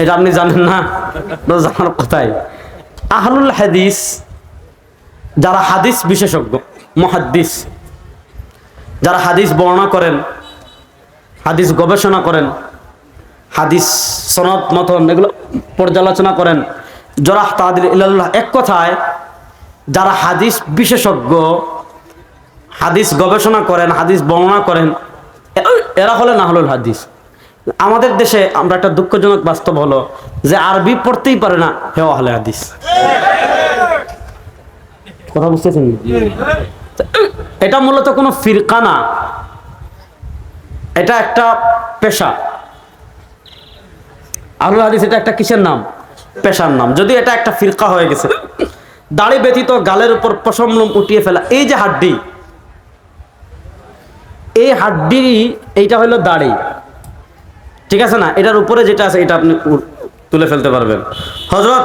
এটা আপনি জানেন না? জানার কথাই। আহলুল হাদিস, যারা হাদিস বিশেষজ্ঞ, মহাদ্দিস, যারা হাদিস বর্ণনা করেন, হাদিস গবেষণা করেন, হাদিস সনদ মতন এগুলো পর্যালোচনা করেন জরাহ তাদের ইল্লাল্লাহ এক কথায়, যারা হাদিস বিশেষজ্ঞ, হাদিস গবেষণা করেন, হাদিস বর্ণনা করেন এরা হলে না হলো হাদিস। আমাদের দেশে আমরা একটা দুঃখজনক বাস্তব হলো যে আরবি পড়তেই পারে না হেওয়া হলে হাদিস। কথা বুঝতেছেন? এটা মূলত কোনো ফিরকা না। এটা একটা পেশা। আহলুল হাদিস এটা একটা কিসের নাম? পেশার নাম। যদি এটা একটা ফিরকা হয়ে গেছে, দাড়ি ব্যতীত গালের উপর পশম লোম উঠিয়ে ফেলা, এই যে হাড্ডি, এই হাড্ডি, এইটা হলো দাড়ি। ঠিক আছে না? এটার উপরে যেটা আছে, এটা আপনি তুলে ফেলতে পারবেন। হজরত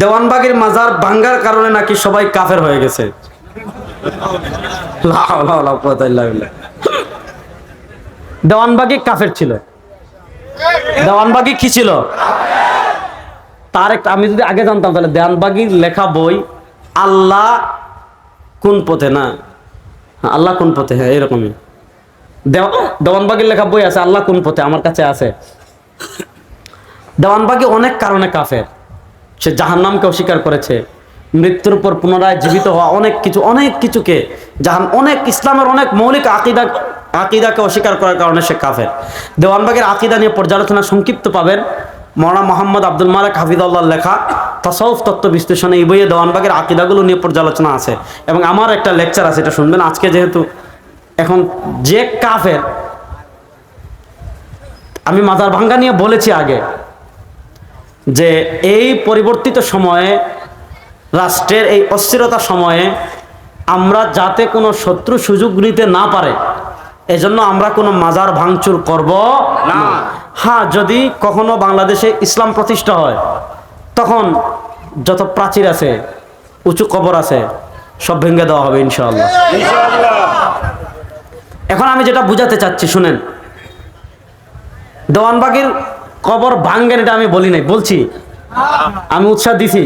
দেওয়ানবাগের মাজার ভাঙ্গার কারণে নাকি সবাই কাফের হয়ে গেছে। দেওয়ানবাগি কাফের ছিল। দেওয়ানবাগি কি ছিল? তার একটা আমি যদি আগে জানতাম তাহলে দেওয়ানবাগির লেখা বই আল্লাহ কোন পথে না? আল্লাহ কোন পথে? হ্যাঁ এরকমই। দেওয়ানবাগির লেখা বই আছে, আল্লাহ কোন পথে? আমার কাছে আছে। দেওয়ানবাগি অনেক কারণে কাফের। সে জাহান্নামকে অস্বীকার করেছে। মৃত্যুর পর পুনরায় জীবিত হওয়া অনেক কিছু, অনেক কিছুকে জাহান অনেক ইসলামের অনেক মৌলিক আকিদা আকিদাকে অস্বীকার করার কারণে সে কাফের। দেওয়ানবাগের আকিদা নিয়ে পর্যালোচনা সংক্ষিপ্ত পাবেন। মৌলানা মোহাম্মদ আব্দুল মালিক হাফিদুল্লাহ লেখা তসৌফ তত্ত্ব বিশ্লেষণে এই বইয়ে দেওয়ানবাগের আকিদাগুলো নিয়ে পর্যালোচনা আছে। এবং আমার একটা লেকচার আছে, এটা শুনবেন। আজকে যেহেতু এখন যে কাফের আমি মাজার ভাঙ্গা নিয়ে বলেছি আগে যে এই পরিবর্তিত সময়ে রাষ্ট্রের এই অস্থিরতার সময়ে আমরা যাতে কোনো শত্রু সুযোগ নিতে না পারে এজন্য আমরা কোনো মাজার ভাঙচুর করব না। হ্যাঁ যদি কখনো বাংলাদেশে ইসলাম প্রতিষ্ঠা হয় তখন যত প্রাচীর আছে উঁচু কবর আছে সব ভেঙে দেওয়া হবে ইনশাআল্লাহ। এখন আমি যেটা বুঝাতে চাচ্ছি, শুনেন। দেওয়ানবাগির কবর ভাঙ্গেন এটা আমি বলি নাই, বলছি। আমি উৎসাহ দিছি।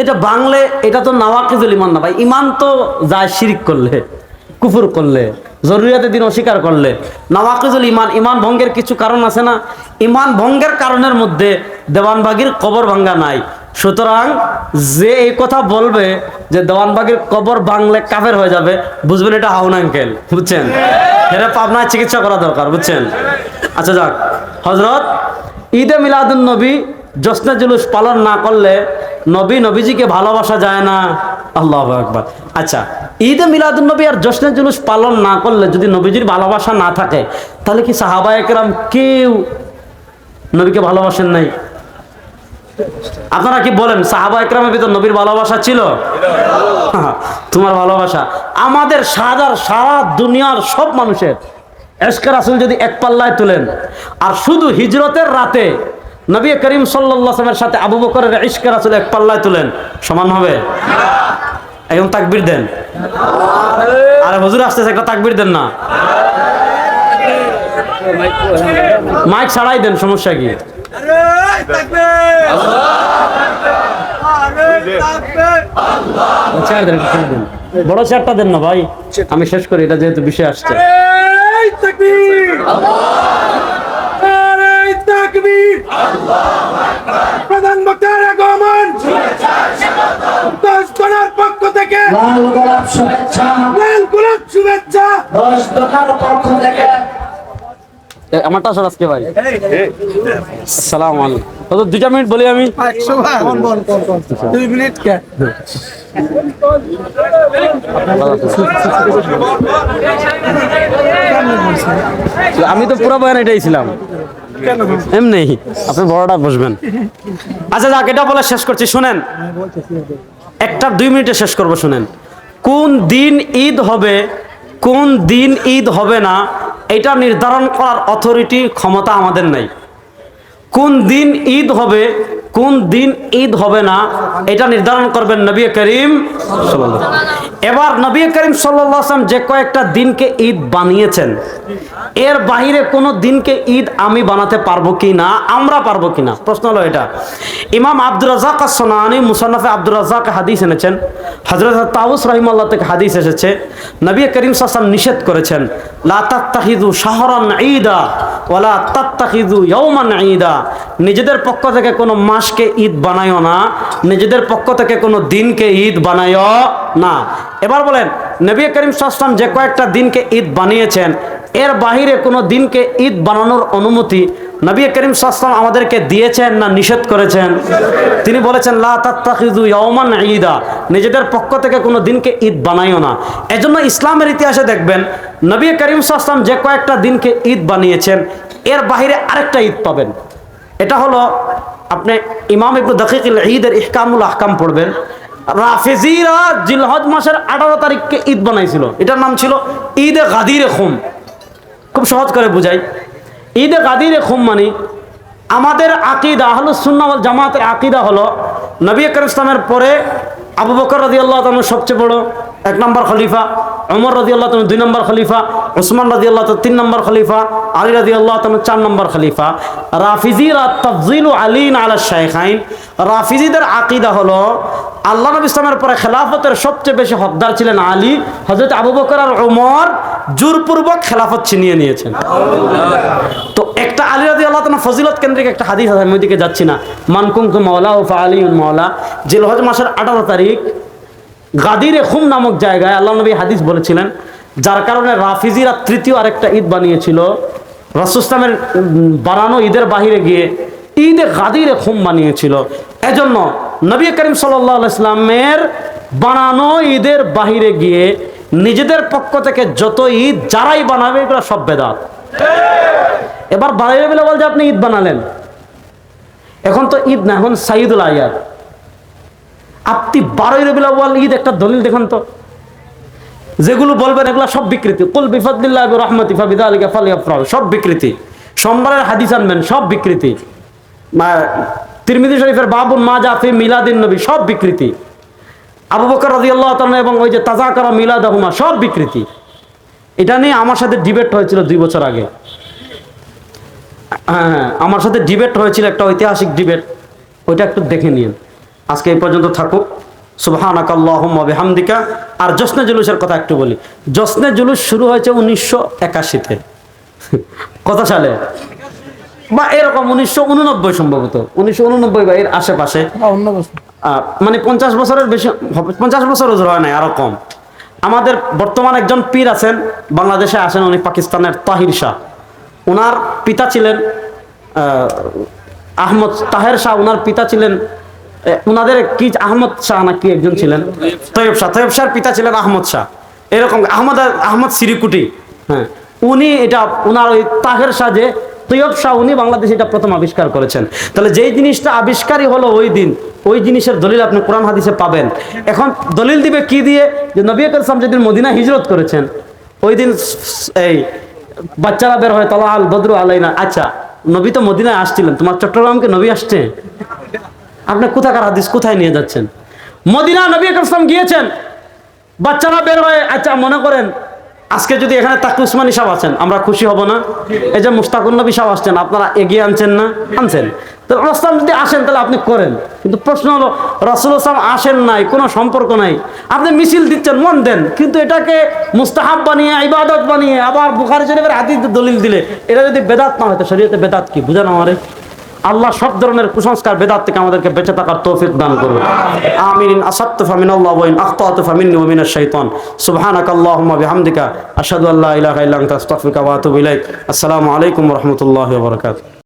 এটা বাংলে এটা তো নাওয়াকিজুল ইমান না ভাই ইমান তো যায় শিরিক করলে, কুফুর করলে, জরুরিয়াতের দিন অস্বীকার করলে। নাওয়াকিজুল ইমান ইমান ভঙ্গের কিছু কারণ আছে না? ইমান ভঙ্গের কারণের মধ্যে দেওয়ানবাগির কবর ভাঙ্গা নাই। সুতরাং যে এই কথা বলবে যে দেওয়ানবাগির কবর বাংলে কাফের হয়ে যাবে, বুঝবেন এটা হাউন আঙ্কেল, বুঝছেন? এটা পাবনায় চিকিৎসা করা দরকার, বুঝছেন? আচ্ছা যাক হজরত ঈদে মিলাদুন নবী জশ্নে জুলুস পালন না করলে নবী নবীজিকে ভালোবাসা যায় না। আল্লাহ একবার আচ্ছা ঈদে মিলাদুন নবী আর জশ্নে জুলুস পালন না করলে যদি নবীজির ভালোবাসা না থাকে, তাহলে কি সাহাবা একরাম কেউ নবীকে ভালোবাসেন নাই? আপনারা কি বলেন, সাহাবা একরামের ভিতর নবীর ভালোবাসা ছিল? তোমার ভালোবাসা। আমাদের সাদার সারা দুনিয়ার সব মানুষের। এসকার আসল যদি এক পাল্লায় তুলেন, আর শুধু হিজরতের রাতে নবী করিম সাল্লামের সাথে আবু বকরের ইস্কের আসল এক পাল্লায় তুলেন, সমান হবে? একদম তাকবির দেন। আরে হুজুর আসতেছে, একটা তাকবির দেন না। মাইক ছাড়াই দেন, সমস্যা কি চেয়ার দেন একটু ছেড়ে দেন বড় চেয়ারটা দেন না ভাই। আমি শেষ করি এটা যেহেতু বিষয় আসছে। এই তাকবীর। প্রধান বক্তার আগমন। দশ জনের পক্ষ থেকে। লাল গোলাপ শুভেচ্ছা। লাল গোলাপ শুভেচ্ছা। দশ দোকান পক্ষ থেকে আমারটা আসলে আজকে ভাই। সালাম আলাইকুম। তো দুইটা মিনিট বলি আমি। দুই মিনিট আমি তো পুরো বয়ান এটাই ছিলাম। এমনি। আপনি বড়টা বসবেন। আচ্ছা যাক এটা বলে শেষ করছি। শুনেন একটা দুই মিনিটে শেষ করব শুনেন। কোন দিন ঈদ হবে কোন দিন ঈদ হবে না এটা নির্ধারণ করার অথরিটি ক্ষমতা আমাদের নাই। কোন দিন ঈদ হবে কোন দিন ঈদ হবে না, এটা নির্ধারণ করবেন নবী করিম এবার নবী করিম আলাইহি যে কয়েকটা দিনকে ঈদ বানিয়েছেন, এর বাইরে কোনো দিনকে ঈদ আমি বানাতে পারব কি না, আমরা পারব কি না? প্রশ্ন হলো এটা। ইমাম আব্দুর রাজাক সোনানি মুসান্নফে আব্দুর রাজাক হাদিস এনেছেন হজরত তাউস রহিমাল্লাহ থেকে হাদিস এসেছে, নবী করিম সাল্লাম নিষেধ করেছেন, লা তাত্তাখিদু শাহরান ঈদা ওয়ালা তাত্তাখিদু ইয়াওমান ঈদা। নিজেদের পক্ষ থেকে কোনো মাসকে ঈদ বানায়ও না, নিজেদের পক্ষ থেকে কোনো দিনকে ঈদ বানায়ও না। এবার বলেন, নবী করিম সাল্লাম যে কয়েকটা দিনকে ঈদ বানিয়েছেন, এর বাহিরে কোনো দিনকে ঈদ বানানোর অনুমতি নবী করিম সাল্লাম আমাদেরকে দিয়েছেন না নিষেধ করেছেন? তিনি বলেছেন, লা তাত্তাখিযু ইয়াওমান ঈদা। নিজেদের পক্ষ থেকে কোনো দিনকে ঈদ বানাইও না। এজন্য ইসলামের ইতিহাসে দেখবেন, নবী করিম সাল্লাম যে কয়েকটা দিনকে ঈদ বানিয়েছেন, এর বাহিরে আরেকটা ঈদ পাবেন। এটা হলো, আপনি ইমাম ইবনু দাকিকুল ঈদের ইহকামুল আহকাম পড়বেন। রাফেজিরা জিলহজ মাসের আঠারো তারিখকে ঈদ বানাইছিল। এটার নাম ছিল ঈদে গাদিরে খুম। খুব সহজ করে বুঝাই। ঈদে গাদিরে খুম মানি আমাদের আকিদা হলো সুন্নাওয়াল জামাতের আকিদা হলো, নবী আকরম ইসলামের পরে আবু বকর রাজি আল্লাহ সবচেয়ে বড় এক নম্বর খলিফা। ওমর রদি আল্লাহ তুমি দুই নম্বর খলিফা ওসমান রদি আল্লাহ তো তিন নম্বর খলিফা, আলী রদি আল্লাহ চার নম্বর খলিফা। রাফিজিরা তফজিল আলীন আলা শাইখাইন। রাফিজিদের আকিদা হলো, আল্লাহ নবী ইসলামের পরে খেলাফতের সবচেয়ে বেশি হকদার ছিলেন আলী। হজরত আবু বকর আর ওমর জোরপূর্বক খেলাফত ছিনিয়ে নিয়েছেন। তো একটা আলী রাদি আল্লাহ ফজিলত কেন্দ্রিক একটা হাদিস আছে, আমি ওইদিকে যাচ্ছি না। মানকুম তু মাওলা ও ফা আলী মাওলা, জিলহজ মাসের আঠারো তারিখ গাদিরে খুম নামক জায়গায় আল্লাহ নবী হাদিস বলেছিলেন, যার কারণে রাফিজিরা তৃতীয় আরেকটা ঈদ বানিয়েছিল। রাসুস্তামের বানানো ঈদের বাহিরে গিয়ে ঈদে গাদিরে খুম বানিয়েছিল। এজন্য নবী করিম সাল্লাহ ইসলামের বানানো ঈদের বাহিরে গিয়ে নিজেদের পক্ষ থেকে যত ঈদ যারাই বানাবে, এগুলো সব বেদাত। এবার বাইরে বলে বল যে আপনি ঈদ বানালেন। এখন তো ঈদ না, এখন সাইদুল আয়াত আপনি বারোই রবিল আউয়াল ঈদ একটা দলিল দেখুন তো। যেগুলো বলবেন এগুলো সব বিকৃতি। কুল বিফাদিল্লাহ রহমতি ফাবিদা আলিকা ফালিয়াফরাহ। সব বিকৃতি। সোমবারের হাদিস আনবেন, সব বিকৃতি। তিরমিজি শরীফের বাবুন মা জাফি, মিলাদিন নবী, সব বিকৃতি। আবু বকর রাদিয়াল্লাহু তাআলা এবং ওই যে তাজা করা মিলাদাহুমা, সব বিকৃতি। এটা নিয়ে আমার সাথে ডিবেট হয়েছিল দুই বছর আগে। হ্যাঁ আমার সাথে ডিবেট হয়েছিল একটা ঐতিহাসিক ডিবেট। ওইটা একটু দেখে নিন। আজকে এই পর্যন্ত থাকুক। সুবহানাক আল্লাহুম্মা আর জশ্নে জুলুসের কথা একটু বলি। জশ্নে জুলুস শুরু হয়েছে উনিশশো একাশিতে। কত সালে? বা এরকম উনিশশো উননব্বই সম্ভবত। উনিশশো উননব্বই বা এর আশেপাশে। আহ, মানে পঞ্চাশ বছরের বেশি পঞ্চাশ বছর ওজোর হয় নাই আরও কম। আমাদের বর্তমান একজন পীর আছেন বাংলাদেশে আসেন উনি পাকিস্তানের তাহির শাহ। ওনার পিতা ছিলেন আহ, আহমদ তাহের শাহ। ওনার পিতা ছিলেন ওনাদের কি, আহমদ শাহ না কি একজন ছিলেন? তৈয়ব শাহ। তৈয়ব শাহর পিতা ছিলেন আহমদ শাহ। এরকম আহমদ আহমদ সিরিকুটি। হ্যাঁ। উনি এটা ওনার ওই তাহের যে, তৈয়ব শাহ, উনি বাংলাদেশে এটা প্রথম আবিষ্কার করেছেন। তাহলে যেই জিনিসটা আবিষ্কারই হলো ওই দিন, ওই জিনিসের দলিল আপনি কোরআন, হাদিসে পাবেন। এখন দলিল দিবে কি দিয়ে? যে নবী আকরম যেদিন মদিনা হিজরত করেছেন, ওই দিন এই বাচ্চারা বের হয় তালা আল বদরু আলাইনা। আচ্ছা নবী তো মদিনায় আসছিলেন, তোমার চট্টগ্রামকে নবী আসছে? আপনি কোথাকার হাদিস কোথায় নিয়ে যাচ্ছেন? মদিনা নবী আকরম গিয়েছেন, বাচ্চারা বের হয়ে আচ্ছা মনে করেন, আজকে যদি এখানে তাকি উসমানী সাহেব আছেন, আমরা খুশি হব না? এই যে মুস্তাকুর নবী সাহেব আসছেন, আপনারা এগিয়ে আনছেন না? আনছেন। তো রসলাম যদি আসেন, তাহলে আপনি করেন। কিন্তু প্রশ্ন হলো, রসুল আসলাম আসেন নাই, কোনো সম্পর্ক নাই। আপনি মিছিল দিচ্ছেন, মন দেন, কিন্তু এটাকে মুস্তাহাব বানিয়ে, ইবাদত বানিয়ে, আবার বুখারি শরীফের হাদিস দলিল দিলে, এটা যদি বেদাত না হয়, তো শরীয়তে বেদাত কি? বুঝানো আমারে। আল্লাহ সব ধরনের কুসংস্কার, বেদাত থেকে আমাদেরকে বেঁচে থাকার তৌফিক দান করুন। আমিন। আসাত্তু ফামিনাল্লাহ ওয়াইন ইন আখতাতু ফামিন্নি ওয়া মিনাশ শাইতান। সুবহানাকাল্লাহুম্মা বিহামদিকা। আশহাদু আল্লা ইলাহা ইল্লা আনতা আস্তাগফিরুকা ওয়া আতুবু ইলাইক। আসসালামু আলাইকুম ওয়া রাহমাতুল্লাহি ওয়া বারাকাতুহু।